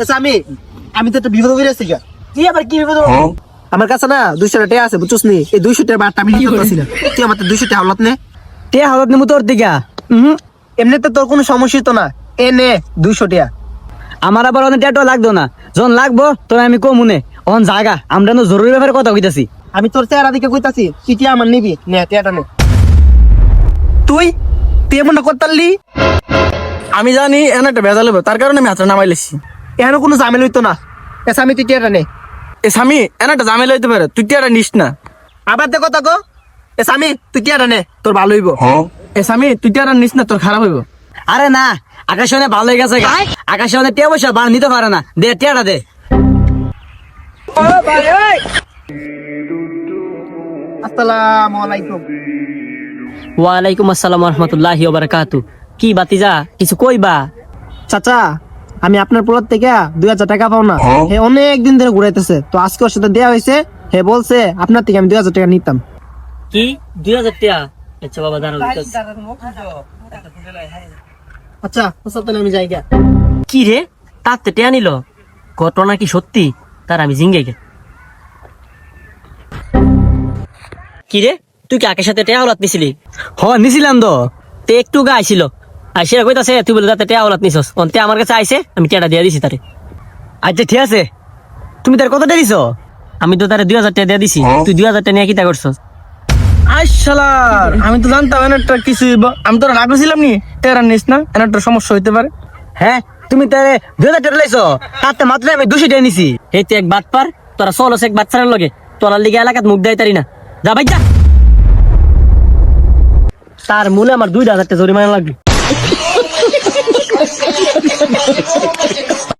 আচ্ছা আমি আমি তো একটা বিপদ করে কি আবার কি বিপদ আমার কাছে না দুইশো টাকা আছে বুঝছিস নি? এই দুইশো টাকা বারটা আমি পারছি না। তুই আমার দুইশো টাকা হলত নে। তে হালত নিমু তোর দিকা হুম এমনিতে তোর কোনো সমস্যা তো না। এ নে দুইশো টাকা আমার আবার অনেক ট্যাটো লাগতো না। যখন লাগবো তোর আমি কমুনে অন জাগা আমরা তো জরুরি ব্যাপারে কথা কইতাছি। আমি তোর চেহারা দিকে কইতাছি তুই আমার নিবি। নে টিয়াটা নে। তুই? তুই এমনটা করতারলি আমি জানি এনে একটা ভেজাল তার কারণে আমি হাতটা নামাই লেছি। এখানে কোনো ঝামেলা হইতো না। এসা আমি তুই টিয়াটা নে। এ স্বামী এনে একটা জামেল হইতে পারে। তুই টিয়াটা নিস না। আবার দে কথা কো। এসা আমি তুই টিয়াটা নে তোর ভালো হইব। এ স্বামী তুই টিয়াটা নিস না তোর খারাপ হইব। আরে না আকাশে অনেক ভালো হয়ে গেছে। আকাশে অনেক টিয়া পয়সা বা নিতে পারে না। দে টিয়াটা দে। আসসালামু আলাইকুম। ওয়ালাইকুম আসসালাম রহমতুল্লাহি বারাকাতু কি বাতিজা কিছু কইবা? চাচা আমি আপনার পোলার থেকে দুই হাজার টাকা পাও না। হে অনেক দিন ধরে ঘুরাইতেছে। তো আজকে ওর সাথে দেওয়া হয়েছে। হে বলছে আপনার থেকে আমি দুই হাজার টাকা নিতাম। কি? দুই হাজার টাকা? আচ্ছা বাবা দাঁড়াও আচ্ছা ওর সাথে আমি যাই গা। কি রে? তার তো টেয়া নিল। ঘটনা কি সত্যি? তার আমি জিঙ্গে গে কি রে? তুই কি আকের সাথে টেয়া হলাত নিছিলি? হ নিছিলাম তো। তে একটু গা আইছিল। আইসে কইতাছে তুই বলে যাতে টেয়া হলাত নিছস। অন্তে আমার কাছে আইছে আমি টেয়াটা দিয়ে দিছি তারে। আচ্ছা ঠিক আছে। তুমি তার কতটা দিছো? আমি তো তারে দুই হাজার টাকা দিয়ে দিছি। তুই দুই হাজার টাকা নিয়ে কিতা করছস? আইসালার আমি তো জানতাম এনে একটা কিছু আমি তোরা রাগ ছিলাম নি? টেরা নিস না এনে একটা সমস্যা হইতে পারে। হ্যাঁ তুমি তারে দুই হাজার টাকা লাইছো তাতে মাত্র আমি দুশো টাকা নিছি। এই তো এক বাদ পার তোরা চলস এক বাচ্চার লগে। তোলার লিগে এলাকাত মুখ দেয় তারি না। যা ভাই যা। তার মূলে আমার দুই হাজার টাকা জরিমানা লাগবে। マジック!